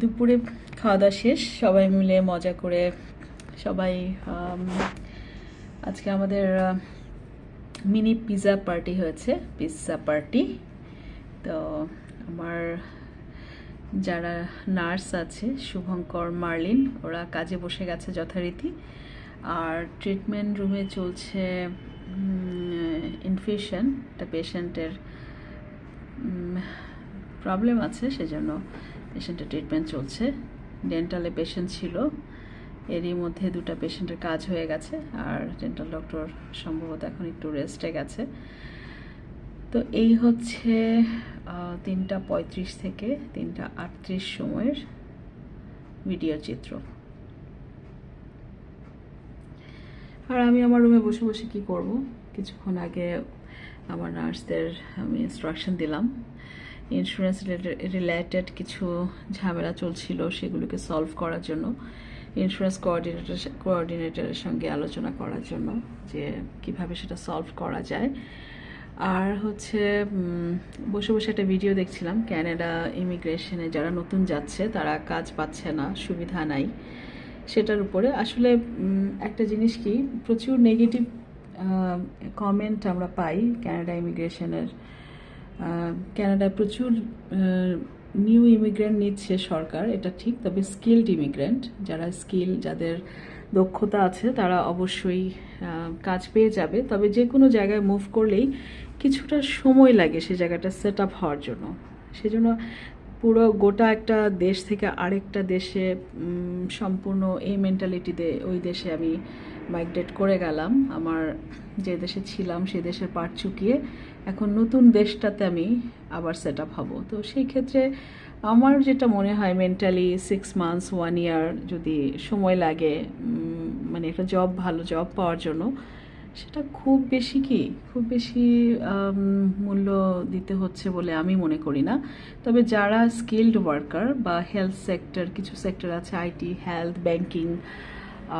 দুপুরে খাওয়া দাওয়া শেষ, সবাই মিলে মজা করে সবাই আজকে আমাদের মিনি পিৎজা পার্টি হয়েছে পিৎজা পার্টি। তো আমার যারা নার্স আছে, শুভঙ্কর, মার্লিন, ওরা কাজে বসে গেছে যথারীতি। আর ট্রিটমেন্ট রুমে চলছে ইনফেকশন একটা পেশেন্টের প্রবলেম আছে, সেজন্য পেশেন্টের ট্রিটমেন্ট চলছে। ডেন্টালে পেশেন্ট ছিল। এরই মধ্যে দুটো পেশেন্টের কাজ হয়ে গেছে। আর ডেন্টাল ডক্টর সম্ভবত এখন একটু রেস্টে গেছে। তো এই হচ্ছে তিনটা পঁয়ত্রিশ থেকে তিনটা আটত্রিশ সময়ের ভিডিও চিত্র। আর আমি আমার রুমে বসে বসে কি করব? কিছুক্ষণ আগে আমার নার্সদের আমি ইনস্ট্রাকশন দিলাম। ইন্স্যুরেন্স রিলেটেড কিছু ঝামেলা চলছিল সেগুলোকে সলভ করার জন্য ইন্স্যুরেন্স কোঅর্ডিনেটর কোঅর্ডিনেটরের সঙ্গে আলোচনা করার জন্য যে কীভাবে সেটা সলভ করা যায়। আর হচ্ছে বসে বসে একটা ভিডিও দেখছিলাম ক্যানাডা ইমিগ্রেশনে যারা নতুন যাচ্ছে তারা কাজ পাচ্ছে না, সুবিধা নাই। সেটার উপরে আসলে একটা জিনিস কি, প্রচুর নেগেটিভ কমেন্ট আমরা পাই ক্যানাডা ইমিগ্রেশনের ক্যানাডায় প্রচুর নিউ ইমিগ্রেন্ট নিচ্ছে সরকার, এটা ঠিক, তবে স্কিলড ইমিগ্রেন্ট যারা স্কিল যাদের দক্ষতা আছে, তারা অবশ্যই কাজ পেয়ে যাবে। তবে যে কোনো জায়গায় মুভ করলেই কিছুটা সময় লাগে সে জায়গাটা সেট আপ হওয়ার জন্য। সেজন্য পুরো গোটা একটা দেশ থেকে আরেকটা দেশে সম্পূর্ণ এই মেন্টালিটিতে ওই দেশে আমি মাইগ্রেট করে গেলাম। আমার যে দেশে ছিলাম, সে দেশের পাট চুকিয়ে এখন নতুন দেশটাতে আমি আবার সেট আপ হব। তো সেই ক্ষেত্রে আমার যেটা মনে হয় mentally six months one year যদি সময় লাগে মানে একটা জব ভালো জব পাওয়ার জন্য, সেটা খুব বেশি কি, খুব বেশি মূল্য দিতে হচ্ছে বলে আমি মনে করি না। তবে যারা স্কিল্ড ওয়ার্কার বা হেলথ সেক্টর কিছু সেক্টর আছে আইটি হেলথ ব্যাংকিং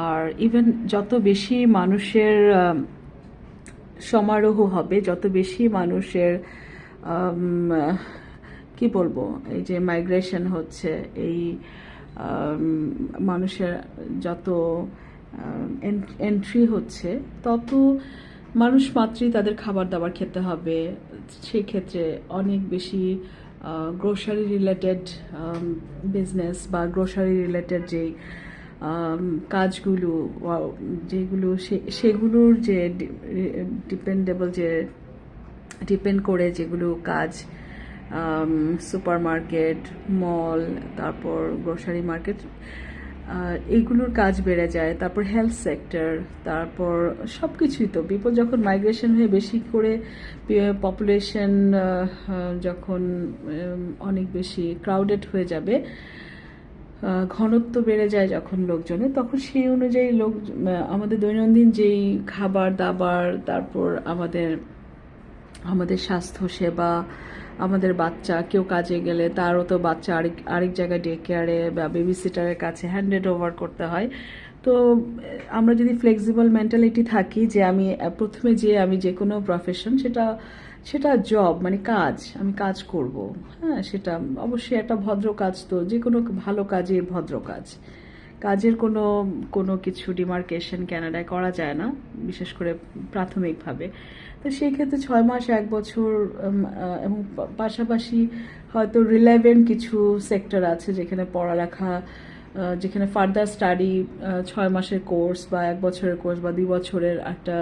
আর ইভেন যত বেশি মানুষের সমারোহ হবে, যত বেশি মানুষের কি বলব, এই যে মাইগ্রেশন হচ্ছে, এই মানুষের যত এন্ট্রি হচ্ছে, তত মানুষ মাত্রই তাদের খাবার দাবার খেতে হবে। সেই ক্ষেত্রে অনেক বেশি গ্রোসারি রিলেটেড বিজনেস বা গ্রোসারি রিলেটেড যেই কাজগুলো যেগুলো সেগুলোর যে ডিপেন্ডেবল যে ডিপেন্ড করে যেগুলো কাজ সুপার মার্কেট মল তারপর গ্রোসারি মার্কেট এইগুলোর কাজ বেড়ে যায়। তারপর হেলথ সেক্টর তারপর সব কিছুই তো। বিপদ যখন মাইগ্রেশন হয়ে বেশি করে পপুলেশন যখন অনেক বেশি ক্রাউডেড হয়ে যাবে ঘনত্ব বেড়ে যায় যখন লোকজনের, তখন সেই অনুযায়ী লোক আমাদের দৈনন্দিন যেই খাবার, দাবার, তারপর আমাদের আমাদের স্বাস্থ্য সেবা, আমাদের বাচ্চা, কেউ কাজে গেলে তারও তো বাচ্চা আরেক আরেক জায়গায় ডে কেয়ারে বা বেবি সিটারের কাছে হ্যান্ডেড ওভার করতে হয়। তো, আমরা যদি ফ্লেক্সিবল মেন্টালিটি থাকি যে আমি, প্রথমে যে আমি যে কোনো প্রফেশন সেটা সেটা জব মানে কাজ, আমি কাজ করব। হ্যাঁ সেটা অবশ্যই একটা ভদ্র কাজ তো যে কোনো ভালো কাজে ভদ্র কাজ। কাজের কোনো কোনো কিছু ডিমার্কেশন ক্যানাডায় করা যায় না, বিশেষ করে প্রাথমিকভাবে। তো সেই ক্ষেত্রে ছয় মাস, এক বছর এবং পাশাপাশি হয়তো রিলেভেন্ট কিছু সেক্টর আছে যেখানে পড়ালেখা যেখানে ফার্দার স্টাডি ছয় মাসের কোর্স বা এক বছরের কোর্স বা দুই বছরের একটা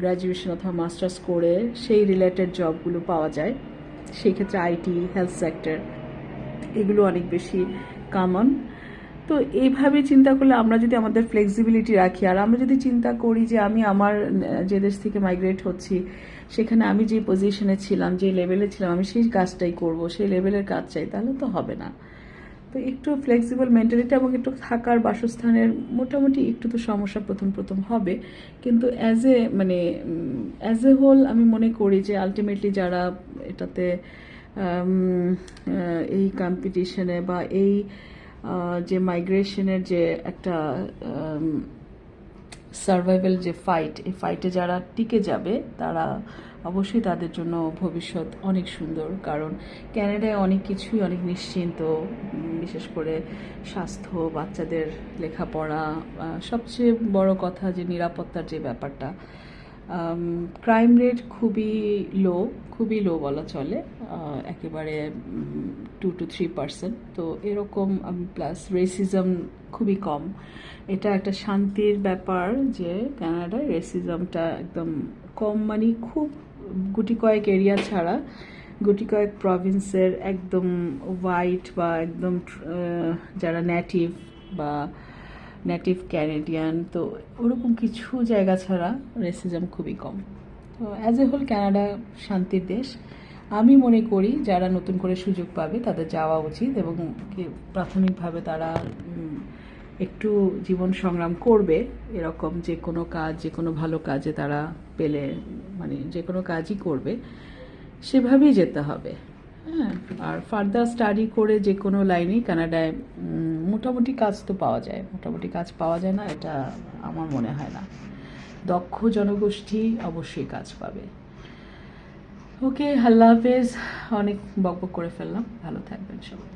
গ্র্যাজুয়েশন অথবা মাস্টার্স করে সেই রিলেটেড জবগুলো পাওয়া যায়। সেই ক্ষেত্রে আইটি হেলথ সেক্টর এগুলো অনেক বেশি কমন তো এইভাবে চিন্তা করলে আমরা যদি আমাদের ফ্লেক্সিবিলিটি রাখি, আর আমরা যদি চিন্তা করি যে আমি আমার, যে দেশ থেকে মাইগ্রেট হচ্ছি, সেখানে আমি যে পজিশনে ছিলাম, যে লেভেলে ছিলাম, আমি সেই কাজটাই করব, সেই লেভেলের কাজ চাই, তাহলে তো হবে না। তো একটু ফ্লেক্সিবল মেন্টালিটি এবং একটু থাকার বাসস্থানের মোটামুটি একটু তো সমস্যা প্রথম প্রথম হবে। কিন্তু অ্যাজ এ মানে অ্যাজ এ হোল আমি মনে করি যে আলটিমেটলি যারা এটাতে এই কম্পিটিশনে বা এই যে মাইগ্রেশনের যে একটা সার্ভাইভাল যে ফাইট এই ফাইটে যারা টিকে যাবে, তারা অবশ্যই তাদের জন্য ভবিষ্যৎ অনেক সুন্দর। কারণ ক্যানাডায় অনেক কিছুই অনেক নিশ্চিন্ত বিশেষ করে স্বাস্থ্য, বাচ্চাদের লেখাপড়া সবচেয়ে বড় কথা যে নিরাপত্তার যে ব্যাপারটা। ক্রাইম রেট খুবই লো খুবই লো বলা চলে একেবারে টু টু থ্রি পার্সেন্ট তো এরকম প্লাস রেসিজম খুবই কম। এটা একটা শান্তির ব্যাপার যে কানাডায় রেসিজমটা একদম কম মানে খুব গুটি কয়েক এরিয়া ছাড়া, গুটি কয়েক প্রভিন্সের একদম হোয়াইট বা একদম যারা নেটিভ বা নেটিভ ক্যানেডিয়ান তো ওরকম কিছু জায়গা ছাড়া রেসিজম খুবই কম। তো অ্যাজ এ হোল কানাডা শান্তির দেশ, আমি মনে করি যারা নতুন করে সুযোগ পাবে তাদের যাওয়া উচিত এবং প্রাথমিকভাবে তারা একটু জীবন সংগ্রাম করবে এরকম যে কোনো কাজ, যে কোনো ভালো কাজে তারা পেলে মানে যে কোনো কাজই করবে, সেভাবেই যেতে হবে। হ্যাঁ আর ফার্দার স্টাডি করে যে কোনো লাইনেই কানাডায় মোটামুটি কাজ তো পাওয়া যায়, মোটামুটি কাজ পাওয়া যায় না, এটা আমার মনে হয় না। দক্ষ জনগোষ্ঠী অবশ্যই কাজ পাবে। ওকে আল্লাহ হাফেজ। অনেক বকবক করে ফেললাম। ভালো থাকবেন সবাই।